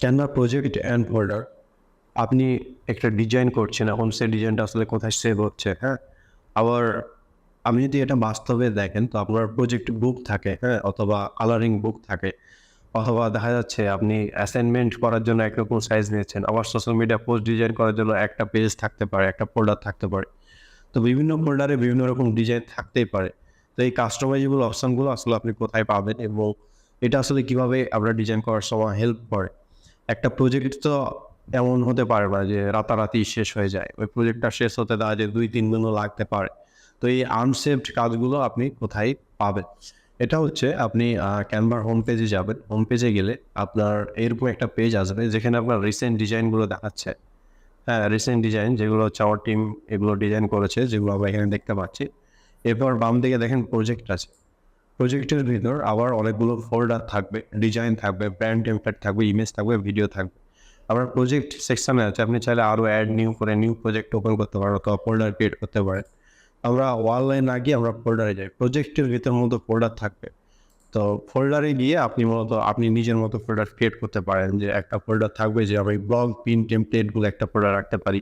Canva project and folder আপনি একটা design করছেন, এখন সেই ডিজাইনটা আসলে কোথায় সেভ হচ্ছে হ্যাঁ? আবার আপনি যদি এটা বাস্তবে দেখেন, তো আপনার প্রজেক্ট বুক থাকে হ্যাঁ? অথবা কালারিং বুক থাকে, অথবা দেখা যাচ্ছে আপনি অ্যাসাইনমেন্ট করার জন্য একরকম সাইজ নিয়েছেন, আবার সোশ্যাল মিডিয়া পোস্ট ডিজাইন করার জন্য একটা পেজ থাকতে পারে, একটা ফোল্ডার থাকতে পারে। তো বিভিন্ন ফোল্ডারে বিভিন্ন রকম ডিজাইন থাকতেই পারে। তো এই কাস্টমাইজেবল অপশানগুলো আসলে আপনি কোথায় পাবেন এবং এটা আসলে কীভাবে আমরা ডিজাইন করার সময় হেল্প করে? একটা প্রজেক্ট তো এমন হতে পারে না যে রাতারাতি শেষ হয়ে যায়। ওই প্রজেক্টটা শেষ হতে দেওয়া যে দুই, তিন দিনও লাগতে পারে। তো এই আনসেভড কাজগুলো আপনি কোথায় পাবেন? এটা হচ্ছে আপনি ক্যানভার হোম পেজে যাবেন। হোম পেজে গেলে আপনার এরকম একটা পেজ আসবে যেখানে আপনার রিসেন্ট ডিজাইনগুলো দেখাচ্ছে। হ্যাঁ রিসেন্ট ডিজাইন যেগুলো হচ্ছে আমার টিম এগুলো ডিজাইন করেছে, যেগুলো আমরা এখানে দেখতে পাচ্ছি। এরপর বাম দিকে দেখেন প্রজেক্ট আছে। প্রজেক্টের ভিতর আবার অনেকগুলো ফোল্ডার থাকবে ডিজাইন থাকবে ব্র্যান্ড টেমপ্লেট থাকবে ইমেজ থাকবে ভিডিও থাকবে। আবার প্রজেক্ট সেকশানে আছে, আপনি চাইলে আরও অ্যাড নিউ করে নিউ প্রজেক্ট ওপেন করতে পারেন অথবা ফোল্ডার ক্রিয়েট করতে পারেন। আমরা ওয়াল লাইন না গিয়ে আমরা ফোল্ডারে যাই প্রজেক্টের ভিতর মতো ফোল্ডার থাকবে। তো ফোল্ডারে গিয়ে আপনি মূলত, আপনি নিজের মতো ফোল্ডার ক্রিয়েট করতে পারেন যে একটা ফোল্ডার থাকবে যে আমি ব্লগ পিন টেমপ্লেটগুলো একটা ফোল্ডার রাখতে পারি।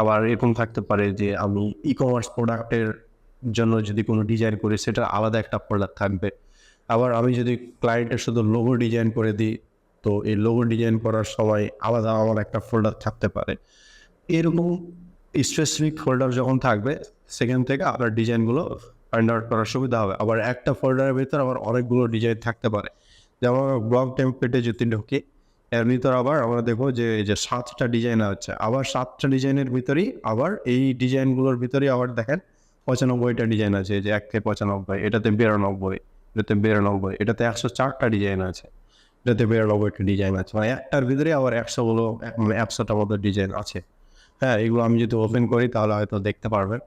আবার এরকম থাকতে পারে যে আমি ই কমার্স প্রোডাক্টের জন্য যদি কোনো ডিজাইন করি সেটা আলাদা একটা ফোল্ডার থাকবে। আবার আমি যদি ক্লায়েন্টের শুধু লোগো ডিজাইন করে দিই, তো এই লোগো ডিজাইন করার সময় আলাদা আমার একটা ফোল্ডার থাকতে পারে। এরকম স্পেসিফিক ফোল্ডার যখন থাকবে, সেখান থেকে আপনার ডিজাইনগুলো ফাইন্ড আউট করার সুবিধা হবে। আবার একটা ফোল্ডারের ভিতর আবার অনেকগুলো ডিজাইন থাকতে পারে। যেমন ব্লগ টেমপ্লেটে যদি ঢুকি, এর ভিতর আবার আমরা দেখব যে, এই যে সাতটা ডিজাইন আছে। আবার সাতটা ডিজাইনের ভিতরেই আবার এই ডিজাইনগুলোর ভিতরেই আবার দেখেন পঁচানব্বইটা ডিজাইন আছে, যে এক থেকে পঁচানব্বই, এটাতে বিরানব্বই এটাতে বিরানব্বই, এটাতে একশো চারটা ডিজাইন আছে, এটাতে বিরানব্বইটা ডিজাইন আছে। মানে একটার ভিতরে আবার একশোগুলো মানে একশোটার মতো ডিজাইন আছে। হ্যাঁ এগুলো আমি যদি ওপেন করি তাহলে হয়তো দেখতে পারবেন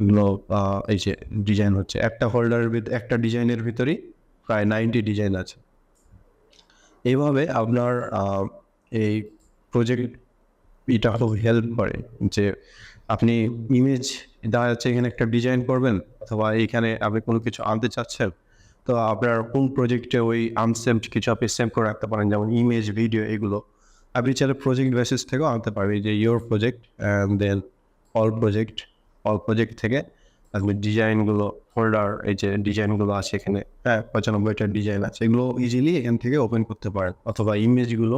এগুলো এই যে ডিজাইন হচ্ছে। একটা হোল্ডারের ভিতরে একটা ডিজাইনের ভিতরেই প্রায় নাইনটি ডিজাইন আছে। এইভাবে আপনার এই প্রজেক্ট এটা খুব হেল্প করে যে আপনি ইমেজ দেখা যাচ্ছে এখানে একটা ডিজাইন করবেন অথবা এইখানে আপনি কোনো কিছু আনতে চাচ্ছেন, তো আপনার কোন প্রজেক্টে ওই আনসেমড কিছু আপনি সেভ করে রাখতে পারেন, যেমন ইমেজ ভিডিও এগুলো। আপনি চাইলে প্রজেক্ট বেসিস থেকেও আনতে পারবেন যে your project and then all project all project থেকে আপনি ডিজাইনগুলো ফোল্ডার এই যে ডিজাইনগুলো আছে এখানে হ্যাঁ পঁচানব্বইটা ডিজাইন আছে, এগুলো ইজিলি এখান থেকে ওপেন করতে পারেন, অথবা ইমেজগুলো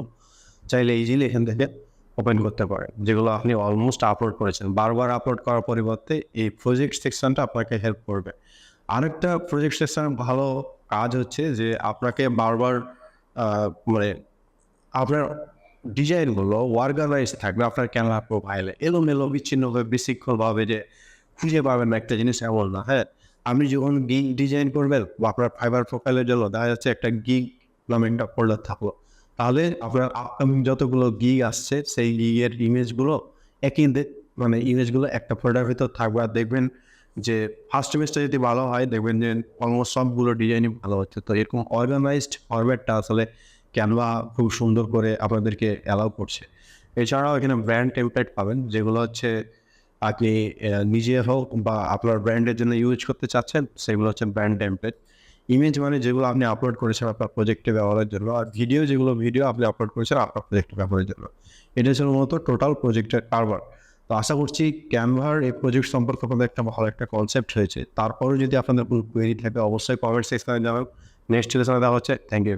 চাইলে ইজিলি এখান থেকে ওপেন করতে পারেন, যেগুলো আপনি অলমোস্ট আপলোড করেছেন। বারবার আপলোড করার পরিবর্তে এই প্রজেক্ট সেকশনটা আপনাকে হেল্প করবে। আরেকটা প্রজেক্ট সেকশন ভালো কাজ হচ্ছে যে আপনাকে বারবার মানে আপনার ডিজাইনগুলো অর্গানাইজ থাকবে আপনার ক্যামেরা প্রোফাইলে এলোমেলো, বিচ্ছিন্নভাবে, বিশৃঙ্খলভাবে যে খুঁজে পাবেন না একটা জিনিস এমন না হ্যাঁ? আপনি যখন গিগ ডিজাইন করবেন বা আপনার ফাইবার প্রোফাইলের জন্য দেখা যাচ্ছে একটা গিগ নামে একটা ফোল্ডার থাকল। তাহলে আপনার আপকামিং যতগুলো গিগ আসছে, সেই গিগের ইমেজগুলো একই মানে ইমেজগুলো একটা ফোল্ডার ভিতর থাকবে। আর দেখবেন যে ফার্স্ট ইমেজটা যদি ভালো হয়, দেখবেন যে অলমোস্ট সবগুলো ডিজাইনই ভালো হচ্ছে। তো এরকম অর্গানাইজড ফরম্যাটটা আসলে ক্যানভা খুব সুন্দর করে আপনাদেরকে অ্যালাউ করছে। এছাড়াও এখানে ব্র্যান্ড টেমপ্লেট পাবেন, যেগুলো হচ্ছে আপনি নিজে হোক বা আপনার ব্র্যান্ডের জন্য ইউজ করতে চাচ্ছেন, সেগুলো হচ্ছে ব্র্যান্ড টেমপ্লেট ইমেজ মানে যেগুলো আপনি আপলোড করেছেন আপনার প্রজেক্টে ব্যবহারের জন্য, আর ভিডিও যেগুলো ভিডিও আপনি আপলোড করেছেন আপনার প্রজেক্টে ব্যবহারের জন্য। এটা ছিল মূলত টোটাল প্রজেক্টের কারবার তো আশা করছি ক্যানভার এই প্রজেক্ট সম্পর্কে আপনাদের একটা ভালো একটা কনসেপ্ট হয়েছে। তারপরেও যদি আপনাদের কোনো কোয়েরি থাকে, অবশ্যই কমেন্ট সেকশনে জানাবেন। নেক্সট সেশনে দেওয়া হচ্ছে। Thank you